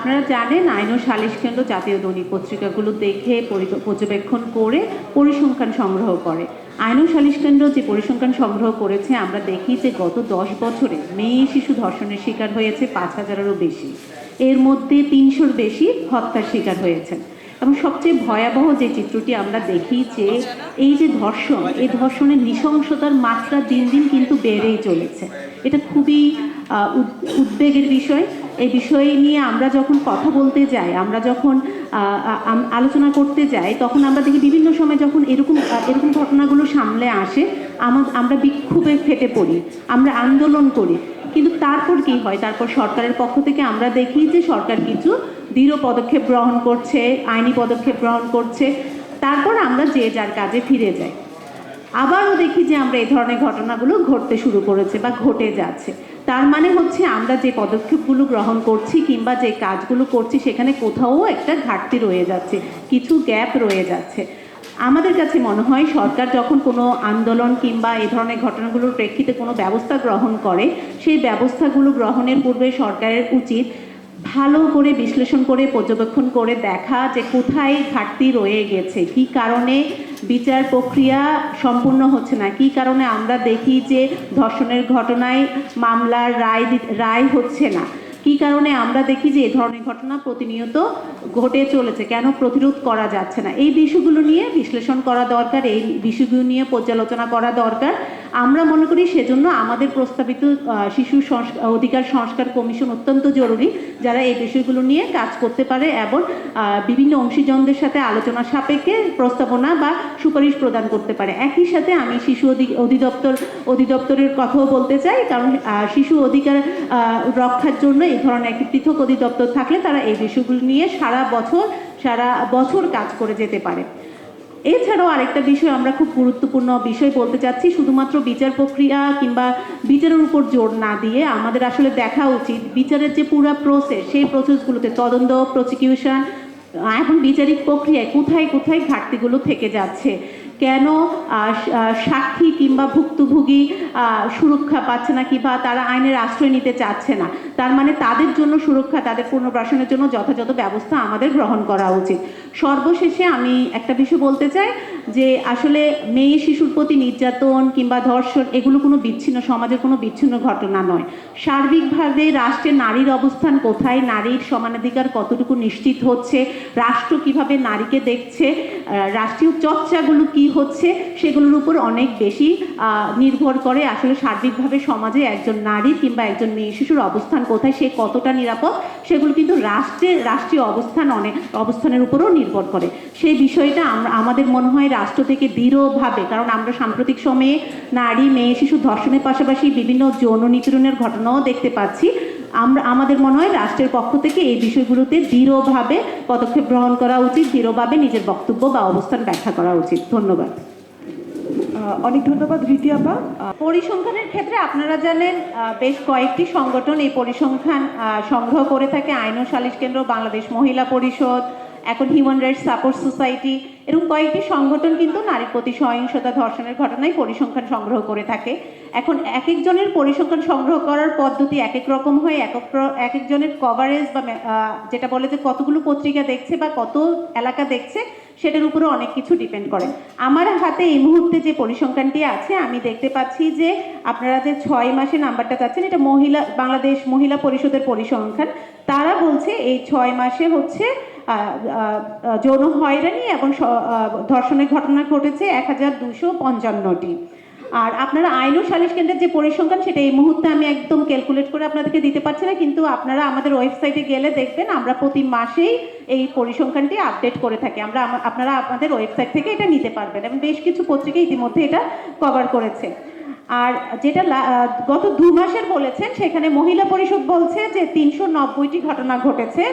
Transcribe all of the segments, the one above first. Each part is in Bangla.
আপনারা জানেন, আইন ও সালিশ কেন্দ্র জাতীয় দৈনিক পত্রিকাগুলো দেখে পরি- পর্যবেক্ষণ করে পরিসংখ্যান সংগ্রহ করে। আইন ও সালিশ কেন্দ্র যে পরিসংখ্যান সংগ্রহ করেছে, আমরা দেখি যে গত দশ বছরে মেয়ে শিশু ধর্ষণের শিকার হয়েছে পাঁচ হাজারেরও বেশি। এর মধ্যে তিনশোর বেশি হত্যার শিকার হয়েছেন। এবং সবচেয়ে ভয়াবহ যে চিত্রটি আমরা দেখি যে এই যে ধর্ষণ, এই ধর্ষণের নৃশংসতার মাত্রা দিন দিন কিন্তু বেড়েই চলেছে। এটা খুবই উদ্বেগের বিষয়। এই বিষয় নিয়ে আমরা যখন কথা বলতে যাই, আমরা যখন আলোচনা করতে যাই, তখন আমরা দেখি বিভিন্ন সময় যখন এরকম এরকম ঘটনাগুলো সামনে আসে, আমা- আমরা বিক্ষোভে ফেটে পড়ি, আমরা আন্দোলন করি। কিন্তু তারপর কি হয়? তারপর সরকারের পক্ষ থেকে আমরা দেখি যে সরকার কিছু দৃঢ় পদক্ষেপ গ্রহণ করছে, আইনি পদক্ষেপ গ্রহণ করছে। তারপর আমরা যে যার কাজে ফিরে যাই। আবারও দেখি যে আমরা এই ধরনের ঘটনাগুলো ঘটতে শুরু করেছে বা ঘটে যাচ্ছে। তার মানে হচ্ছে আমরা যে পদক্ষেপগুলো গ্রহণ করছি কিংবা যে কাজগুলো করছি, সেখানে কোথাও একটা ঘাটতি রয়ে যাচ্ছে, কিছু গ্যাপ রয়ে যাচ্ছে। আমাদের কাছে মনে হয় সরকার যখন কোনো আন্দোলন কিংবা এই ধরনের ঘটনাগুলোর প্রেক্ষিতে কোনো ব্যবস্থা গ্রহণ করে, সেই ব্যবস্থাগুলো গ্রহণের পূর্বে সরকারের উচিত ভালো করে বিশ্লেষণ করে, পর্যবেক্ষণ করে দেখা যে কোথায় ঘাটতি রয়ে গেছে। কি কারণে বিচার প্রক্রিয়া সম্পূর্ণ হচ্ছে না? কি কারণে আমরা দেখি যে ধর্ষণের ঘটনায় মামলার রায় রায় হচ্ছে না? কি কারণে আমরা দেখি যে এই ধরনের ঘটনা প্রতিনিয়ত ঘটে চলেছে? কেন প্রতিরোধ করা যাচ্ছে না? এই বিষয়গুলো নিয়ে বিশ্লেষণ করা দরকার, এই বিষয়গুলো নিয়ে পর্যালোচনা করা দরকার। আমরা মনে করি সেজন্য আমাদের প্রস্তাবিত শিশু অধিকার সংস্কার কমিশন অত্যন্ত জরুরি, যারা এই বিষয়গুলো নিয়ে কাজ করতে পারে এবং বিভিন্ন অংশীজনদের সাথে আলোচনা সাপেক্ষে প্রস্তাবনা বা সুপারিশ প্রদান করতে পারে। একই সাথে আমি শিশু অধি- অধিদপ্তর, অধিদপ্তরের কথাও বলতে চাই, কারণ শিশু অধিকার রক্ষার জন্য এই ধরনের একটি পৃথক অধিদপ্তর থাকলে তারা এই বিষয়গুলো নিয়ে সারা বছর সারা বছর কাজ করে যেতে পারে। এছাড়াও আরেকটা বিষয় আমরা খুব গুরুত্বপূর্ণ বিষয় বলতে চাচ্ছি, শুধুমাত্র বিচার প্রক্রিয়া কিংবা বিচারের উপর জোর না দিয়ে আমাদের আসলে দেখা উচিত বিচারের যে পুরো প্রসেস সেই প্রসেসগুলোতে তদন্ত প্রসিকিউশন এখন বিচারিক প্রক্রিয়ায় কোথায় কোথায় ঘাটতিগুলো থেকে যাচ্ছে। কেন সাক্ষী কিংবা ভুক্তভোগী সুরক্ষা পাচ্ছে না কিংবা তারা আইনের আশ্রয় নিতে চাচ্ছে না? তার মানে তাদের জন্য সুরক্ষা, তাদের পুনর্বাসনের জন্য যথাযথ ব্যবস্থা আমাদের গ্রহণ করা উচিত। সর্বশেষে আমি একটা বিষয় বলতে চাই, যে আসলে মেয়ে, শিশুর প্রতি নির্যাতন কিংবা ধর্ষণ এগুলো কোনো বিচ্ছিন্ন, সমাজের কোনো বিচ্ছিন্ন ঘটনা নয়। সার্বিকভাবে রাষ্ট্রে নারীর অবস্থান কোথায়, নারীর সমানাধিকার কতটুকু নিশ্চিত হচ্ছে, রাষ্ট্র কীভাবে নারীকে দেখছে রাষ্ট্রীয় চর্চাগুলো কি হচ্ছে, সেগুলোর উপর অনেক বেশি নির্ভর করে আসলে সার্বিকভাবে সমাজে একজন নারী কিংবা একজন মেয়ে শিশুর অবস্থান কোথায়, সে কতটা নিরাপদ, সেগুলো কিন্তু রাষ্ট্রের রাষ্ট্রীয় অবস্থান অনেক, অবস্থানের উপরও নির্ভর করে। সেই বিষয়টা আমরা আমাদের মনে হয় রাষ্ট্র থেকে দৃঢ়ভাবে, কারণ আমরা সাম্প্রতিক সময়ে নারী, মেয়ে, শিশু ধর্ষণের পাশাপাশি বিভিন্ন যৌন নিপীড়নের ঘটনাও দেখতে পাচ্ছি। আমরা আমাদের মনে হয় রাষ্ট্রের পক্ষ থেকে এই বিষয়গুলোতে দৃঢ়ভাবে পদক্ষেপ গ্রহণ করা উচিত দৃঢ়ভাবে নিজের বক্তব্য বা অবস্থান ব্যাখ্যা করা উচিত। ধন্যবাদ। অনেক ধন্যবাদ রীতি আপা। পরিসংখ্যানের ক্ষেত্রে আপনারা জানেন আহ, বেশ কয়েকটি সংগঠন এই পরিসংখ্যান আহ, সংগ্রহ করে থাকে। আইন ও সালিশ কেন্দ্র বাংলাদেশ মহিলা পরিষদ এখন হিউম্যান রাইটস সাপোর্ট সোসাইটি এরকম কয়েকটি সংগঠন কিন্তু নারীর প্রতি সহিংসতা ধর্ষণের ঘটনায় পরিসংখ্যান সংগ্রহ করে থাকে। এখন এক একজনের পরিসংখ্যান সংগ্রহ করার পদ্ধতি এক এক রকম হয় এক এক একজনের কভারেজ বা যেটা বলে যে কতগুলো পত্রিকা দেখছে বা কত এলাকা দেখছে, সেটার উপরে অনেক কিছু ডিপেন্ড করে। আমার হাতে এই মুহূর্তে যে পরিসংখ্যানটি আছে, আমি দেখতে পাচ্ছি যে আপনারা যে ছয় মাসে নাম্বারটা চাচ্ছেন, এটা মহিলা, বাংলাদেশ মহিলা পরিষদের পরিসংখ্যান। তারা বলছে এই ছয় মাসে হচ্ছে যৌন হয়রানি এবং ধর্ষণের ঘটনা ঘটেছে এক হাজার দুশো পঞ্চান্নটি। আর আপনারা আইন ও সালিশ কেন্দ্রের যে পরিসংখ্যান, সেটা এই মুহূর্তে আমি একদম ক্যালকুলেট করে আপনাদেরকে দিতে পারছি না, কিন্তু আপনারা আমাদের ওয়েবসাইটে গেলে দেখবেন আমরা প্রতি মাসেই এই পরিসংখ্যানটি আপডেট করে থাকি। আমরা আপনারা আমাদের ওয়েবসাইট থেকে এটা নিতে পারবেন এবং বেশ কিছু পত্রিকা ইতিমধ্যে এটা কভার করেছে। আর যেটা গত দু মাসের বলেছেন, সেখানে মহিলা পরিষদ বলছে যে তিনশো নব্বইটি ঘটনা ঘটেছে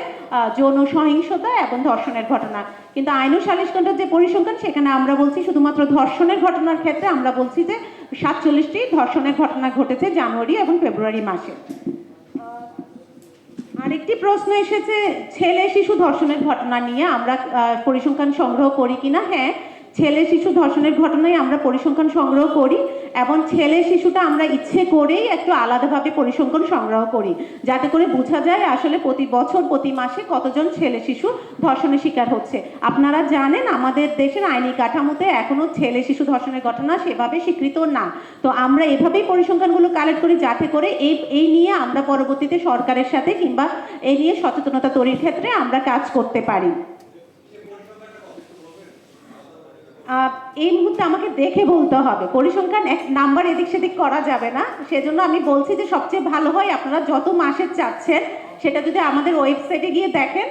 যৌন সহিংসতা এবং ধর্ষণের ঘটনা। কিন্তু আইন ও সালিশ যে পরিসংখ্যান, সেখানে আমরা বলছি শুধুমাত্র ধর্ষণের ঘটনার ক্ষেত্রে আমরা বলছি যে সাতচল্লিশটি ধর্ষণের ঘটনা ঘটেছে জানুয়ারি এবং ফেব্রুয়ারি মাসে। আরেকটি প্রশ্ন এসেছে, ছেলে শিশু ধর্ষণের ঘটনা নিয়ে আমরা পরিসংখ্যান সংগ্রহ করি কিনা? হ্যাঁ ছেলে শিশু ধর্ষণের ঘটনায় আমরা পরিসংখ্যান সংগ্রহ করি। এবং ছেলে শিশুটা আমরা ইচ্ছে করেই একটু আলাদাভাবে পরিসংখ্যান সংগ্রহ করি, যাতে করে বোঝা যায় আসলে প্রতি বছর, প্রতি মাসে কতজন ছেলে শিশু ধর্ষণের শিকার হচ্ছে। আপনারা জানেন আমাদের দেশের আইনি কাঠামোতে এখনও ছেলে শিশু ধর্ষণের ঘটনা সেভাবে স্বীকৃত না। তো আমরা এভাবেই পরিসংখ্যানগুলো কালেক্ট করি যাতে করে এই এই নিয়ে আমরা পরবর্তীতে সরকারের সাথে কিংবা এই নিয়ে সচেতনতা তৈরির ক্ষেত্রে আমরা কাজ করতে পারি। এই মুহূর্তে আমাকে দেখে বলতে হবে। পরিসংখ্যান এক নাম্বার এদিক সেদিক করা যাবে না। সেজন্য আমি বলছি যে সবচেয়ে ভালো হয় আপনারা যত মাসের চাচ্ছেন, সেটা যদি আমাদের ওয়েবসাইটে গিয়ে দেখেন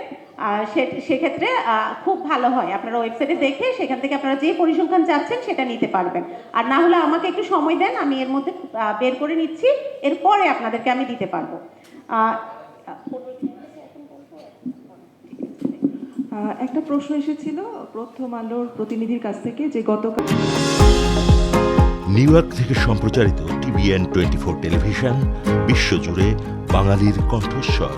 সেক্ষেত্রে খুব ভালো হয়। আপনারা ওয়েবসাইটে দেখে সেখান থেকে আপনারা যে পরিসংখ্যান চাচ্ছেন, সেটা নিতে পারবেন। আর না হলে আমাকে একটু সময় দেন, আমি এর মধ্যে বের করে নিচ্ছি। এরপরে আপনাদেরকে আমি দিতে পারব। একটা প্রশ্ন এসেছিল প্রথম আলোর প্রতিনিধির কাছ থেকে যে গতকাল নিউ ইয়র্ক থেকে সম্প্রচারিত টিভিএন টোয়েন্টি ফোর টেলিভিশন, বিশ্বজুড়ে বাঙালির কণ্ঠস্বর।